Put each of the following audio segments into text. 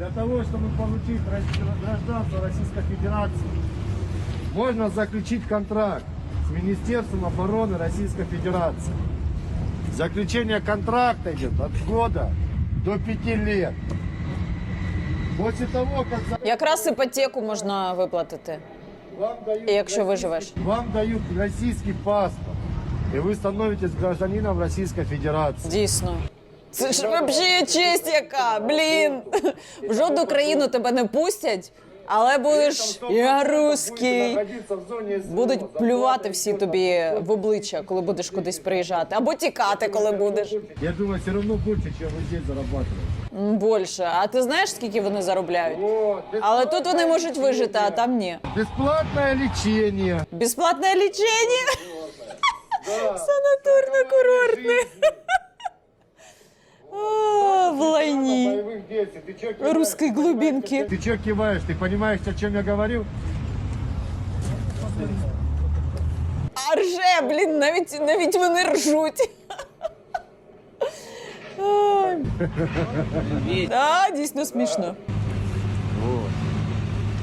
Для того, чтобы получить ра- гражданство Российской Федерации, можно заключить контракт с Министерством обороны Российской Федерации. Заключение контракта идет от года до пяти лет. После того, как за- Якраз іпотеку можна виплатити. вам дают, Якщо виживеш. вам дают российский паспорт, и вы становитесь гражданином Российской Федерации. Дійсно. Це ж взагалі честь яка, блін. В жодну країну тебе не пустять, але будеш я русський. Будуть плювати всі тобі в обличчя, коли будеш кудись приїжджати, або тікати, коли будеш. Я думаю, все равно больше, чем вы здесь. М, Більше. А ти знаєш, скільки вони заробляють? Вот, Але тут вони можуть вижити, а там ні. Бесплатное лечение. Безплатне лічення. Санаторно-курортне. А, В лайні. Боевых действий. Ты чё киваешь? Русской глубинки. Ты что киваешь? Ты понимаешь, о чем я говорил? А рже, блін, навіть, навіть вони ржуть. Ай. Да, дійсно смішно.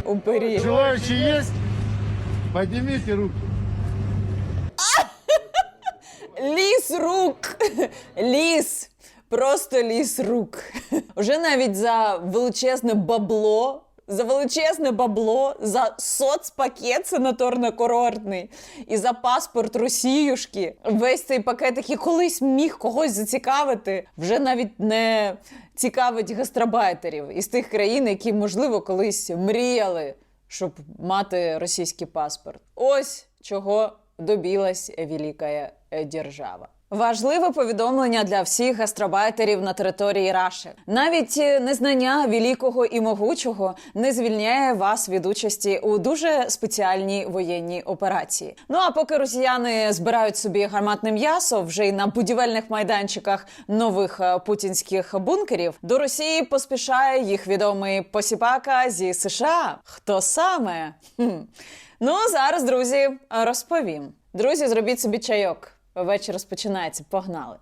Упері. Желающие есть? Поднимите руки. Ліс рук. Ліс. Просто ліс рук. Уже навіть за величезне бабло. За величезне бабло, за соцпакет санаторно-курортний і за паспорт Росіюшки. Весь цей пакет, який колись міг когось зацікавити, вже навіть не цікавить гастробайтерів із тих країн, які, можливо, колись мріяли, щоб мати російський паспорт. Ось чого добилась велика держава. Важливе повідомлення для всіх гастробайтерів на території Раші. Навіть е, незнання великого і могучого не звільняє вас від участі у дуже спеціальній воєнній операції. Ну а поки росіяни збирають собі гарматне м'ясо вже й на будівельних майданчиках нових е, путінських бункерів, до Росії поспішає їх відомий посіпака зі США. Хто саме? Хм. Ну зараз, друзі, розповім. Друзі, зробіть собі чайок. Вечір розпочинається. Погнали.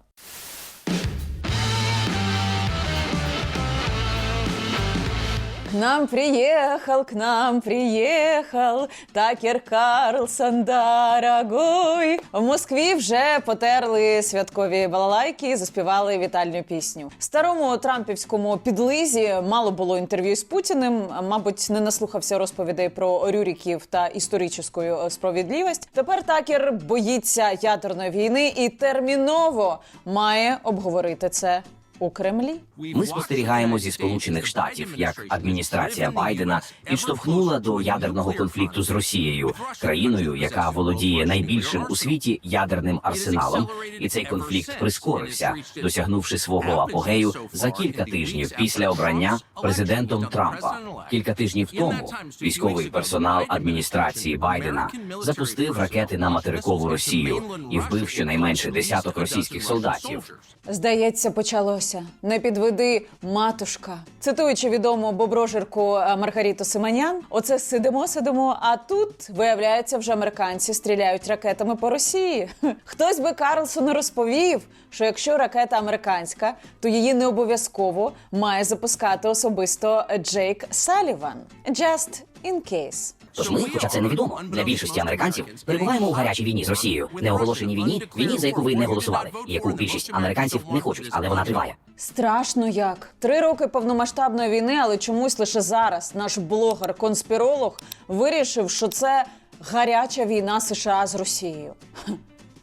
Нам приехал, к нам приехал Такер Карлсон дорогой. В Москві вже потерли святкові балалайки, заспівали вітальну пісню. Старому трампівському підлизі мало було інтерв'ю з Путіним. Мабуть, не наслухався розповідей про Рюріків та історичну справедливість. Тепер Такер боїться ядерної війни і терміново має обговорити це у Кремлі. Ми спостерігаємо зі сполучених штатів, як адміністрація Байдена підштовхнула до ядерного конфлікту з Росією, країною, яка володіє найбільшим у світі ядерним арсеналом, і цей конфлікт прискорився, досягнувши свого апогею за кілька тижнів після обрання президентом Трампа. Кілька тижнів тому військовий персонал адміністрації Байдена запустив ракети на материкову Росію і вбив щонайменше десяток російських солдатів. Здається, почалося. Не підведи, матушка. Цитуючи відому боброжерку е, Маргаріту Симанян, оце сидимо, сидимо. А тут виявляється, вже американці стріляють ракетами по Росії. Хтось би Карлсону розповів, що якщо ракета американська, то її не обов'язково має запускати особисто Джейк Саліван. Just in case. Тож ми, хоча це невідомо для більшості американців, перебуваємо у гарячій війні з Росією, неоголошеній війні, війні, за яку ви не голосували, і яку більшість американців не хочуть, але вона триває. Страшно як три роки повномасштабної війни, але чомусь лише зараз наш блогер-конспіролог вирішив, що це гаряча війна США з Росією.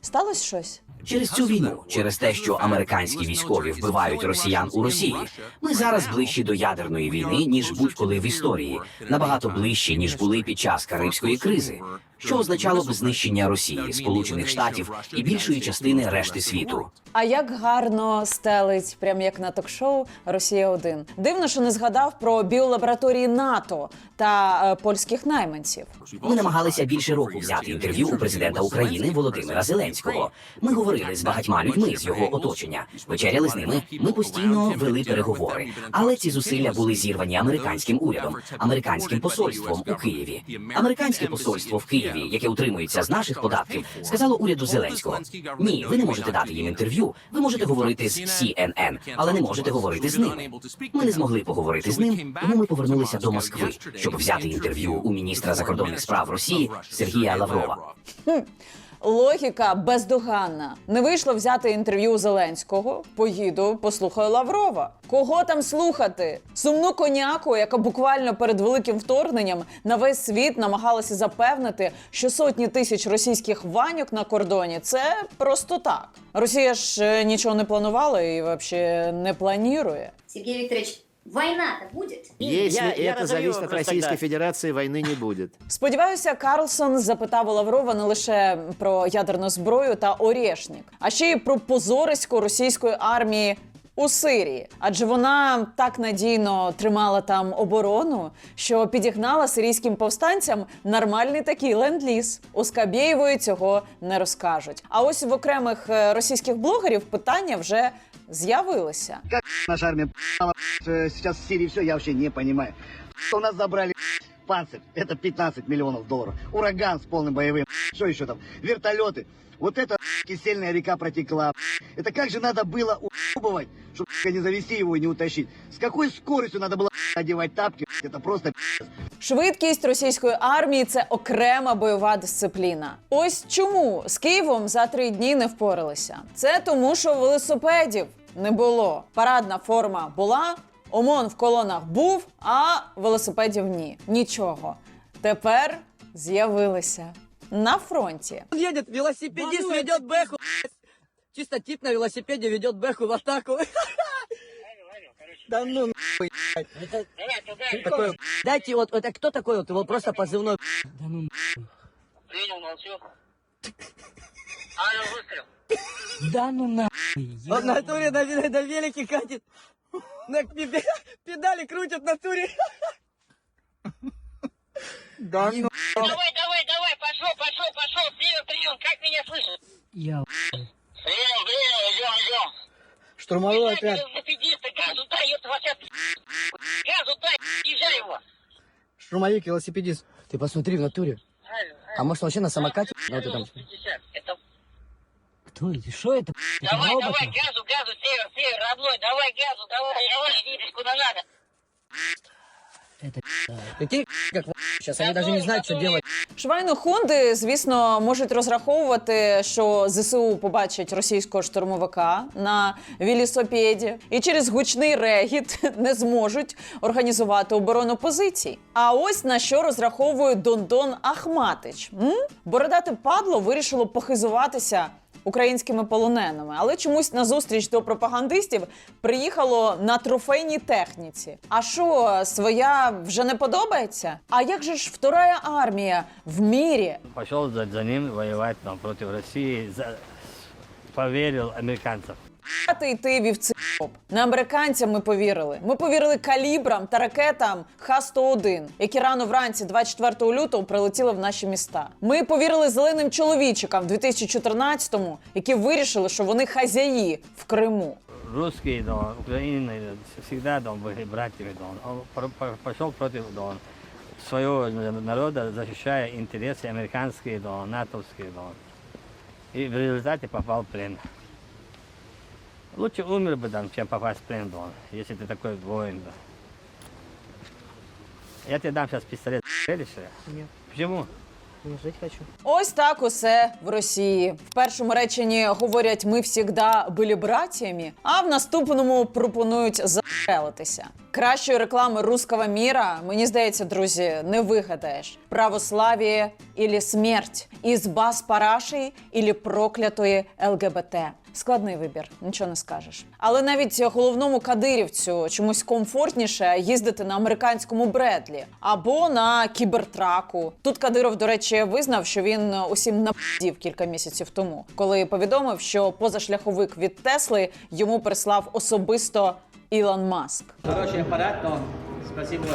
Сталося щось? Через цю війну, через те, що американські військові вбивають росіян у Росії, ми зараз ближчі до ядерної війни ніж будь-коли в історії, набагато ближчі ніж були під час Карибської кризи, що означало б знищення Росії, Сполучених Штатів і більшої частини решти світу. А як гарно стелить, прям як на ток-шоу Росія 1 Дивно, що не згадав про біолабораторії НАТО та е, польських найманців. Ми намагалися більше року взяти інтерв'ю у президента України Володимира Зеленського. Ми говорили. говорили з багатьма людьми з його оточення, вечеряли з ними. Ми постійно вели переговори, але ці зусилля були зірвані американським урядом, американським посольством у Києві. Американське посольство в Києві, яке утримується з наших податків, сказало уряду Зеленського: ні, ви не можете дати їм інтерв'ю. Ви можете говорити з CNN, але не можете говорити з ними. Ми не змогли поговорити з ним, тому ми повернулися до Москви, щоб взяти інтерв'ю у міністра закордонних справ Росії Сергія Лаврова. Логіка бездоганна. Не вийшло взяти інтерв'ю Зеленського. Поїду, послухаю Лаврова. Кого там слухати? Сумну коняку, яка буквально перед великим вторгненням на весь світ намагалася запевнити, що сотні тисяч російських ваньок на кордоні це просто так. Росія ж е, нічого не планувала і взагалі не планує. Сергей Викторович, война-то будет? Если Я- я это разовью зависит от Российской тогда. Федерации, войны не будет. Сподіваюся, Карлсон запитав у Лаврова не лише про ядерну зброю та Орєшнік, а ще й про позорисько російської армії У Сирії, адже вона так надійно тримала там оборону, що підігнала сирійським повстанцям нормальний такий ленд-ліз. У Скабєєвої цього не розкажуть. А ось в окремих е, російських блогерів питання вже з'явилися. наша армия э, сейчас в Сирии все, я вообще не понимаю. У нас забрали панцирь, это 15 миллионов долларов. Ураган с полным боевым, что еще там, вертолеты. Вот это кисельная река протекла. Это как же надо было убывать, чтобы не завести его и не утащить. С какой скоростью надо было одевать тапки, это просто Швидкість російської армії це окрема бойова дисципліна. Ось чому з Києвом за три дні не впоралися. Це тому, що велосипедів не було. Парадна форма була, ОМОН в колонах був, а велосипедів ні. Нічого. Тепер з'явилися На фронті. Он едет, велосипедист ведет бэху. Чисто тип на велосипеде ведет бэху в атаку. Да ну нахуй. Это такое, Дайте вот, это кто такой вот, его просто позывной. Да ну Принял, молчу. Алло, выстрел. Да ну нахуй. Он в натуре на, ве- на велике катит. На пе- педали крутят в натуре. Да ну. Давай, давай, давай, пошел, пошел, пошел. Север, прием, как меня слышишь? Я Прием, прием, идем, идем. штурмовой отряд. велосипедиста, газу дай, ёпта, вас сейчас Газу дай, езжай его. Штурмовик, велосипедист. Ты посмотри в натуре. А может вообще на самокате? Этом. 50. Это... Кто это? Что это? Давай, давай, газу, газу, север, север, родной, давай газу, давай, давай, едешь куда надо. Прикинь, как сейчас они даже не знают, что делать. Швайно-хунди, звісно, можуть розраховувати, що ЗСУ побачать російського штурмовика на велосипеді і через гучний регіт не зможуть організувати оборону позицій. А ось на що розраховує Дондон Ахматич. М? Бородате падло вирішило похизуватися. Українськими полоненими, але чомусь на зустріч до пропагандистів приїхало на трофейній техніці. А що, своя вже не подобається? А як же ж вторая армія в мірі? Пішов за, ним воювати там, проти Росії за- повірив американцам Ти йти вівці. На американцям ми повірили. Ми повірили калібрам та ракетам Х-101, які рано вранці 24 лютого прилетіли в наші міста. Ми повірили зеленим чоловічикам в 2014-му, які вирішили, що вони хазяї в Криму. Русские, да, Украины всегда да, были братьями. Да. Он по- по- пошел против да, своего народа, защищая интересы американские, да, натовские. Да. И в результате попал в плен. Лучше умер бы, там, чем попасть в плен, да, если ты такой воин. Да. Я тебе дам сейчас пистолет. Веришь? Нет. Почему? Не жить хочу. Ось так усе в Росії. В першому реченні говорять ми всігда були братями, а в наступному пропонують застрелитися. Кращої реклами руского міра, мені здається, друзі, не вигадаєш. Православ'я ілі смерть, ізба з парашей ілі проклятої ЛГБТ. Складний вибір, нічого не скажеш. Але навіть головному кадирівцю чомусь комфортніше їздити на американському Бредлі або на кібертраку. Тут Кадиров, до речі, визнав, що він усім напдів кілька місяців тому, коли повідомив, що позашляховик від Тесли йому прислав особисто Ілон Маск. Хороший аппарат, но спасибо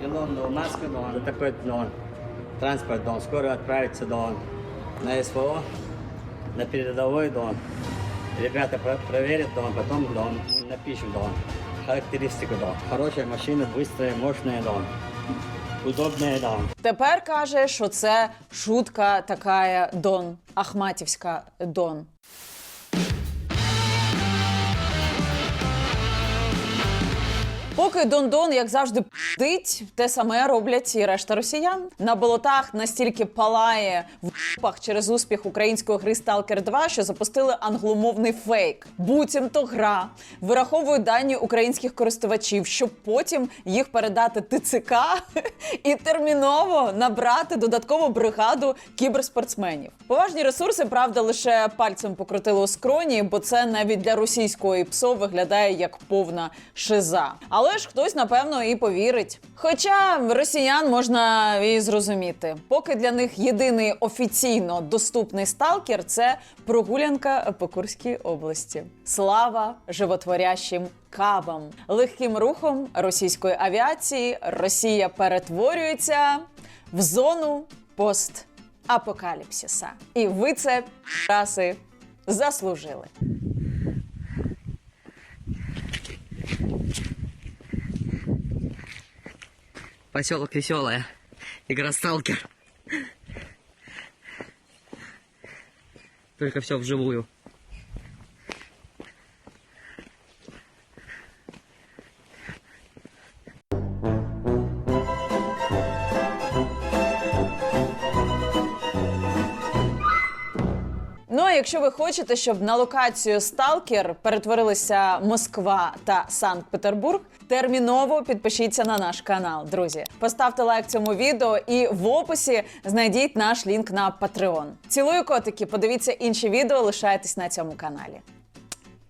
Илону Маску, но за такой но, транспорт, но скоро отправится до, на СВО. на передовой Дон. Ребята про- проверят Дон, потом Дон, напишут Дон. Характеристику Дон. Хорошая машина, быстрая, мощная Дон. Удобная Дон. Тепер каже, що це шутка така Дон, Ахматівська Дон. Поки Дон-Дон, як завжди, пдить, те саме роблять і решта росіян. На болотах настільки палає в пах через успіх української гри Stalker 2, що запустили англомовний фейк. Буцімто гра вираховує дані українських користувачів, щоб потім їх передати ТЦК і терміново набрати додаткову бригаду кіберспортсменів. Поважні ресурси, правда, лише пальцем покрутили у скроні, бо це навіть для російської ПСО виглядає як повна шиза. Але ж хтось, напевно, і повірить. Хоча росіян можна і зрозуміти, поки для них єдиний офіційно доступний сталкер це прогулянка по Курській області. Слава животворящим кабам! Легким рухом російської авіації Росія перетворюється в зону постапокаліпсиса. І ви це раси заслужили. Поселок веселая. Игра сталкер. Только все вживую. А якщо ви хочете, щоб на локацію Сталкер перетворилися Москва та Санкт-Петербург, терміново підпишіться на наш канал, друзі. Поставте лайк цьому відео і в описі знайдіть наш лінк на Patreon. Цілую котики, подивіться інші відео, лишайтесь на цьому каналі.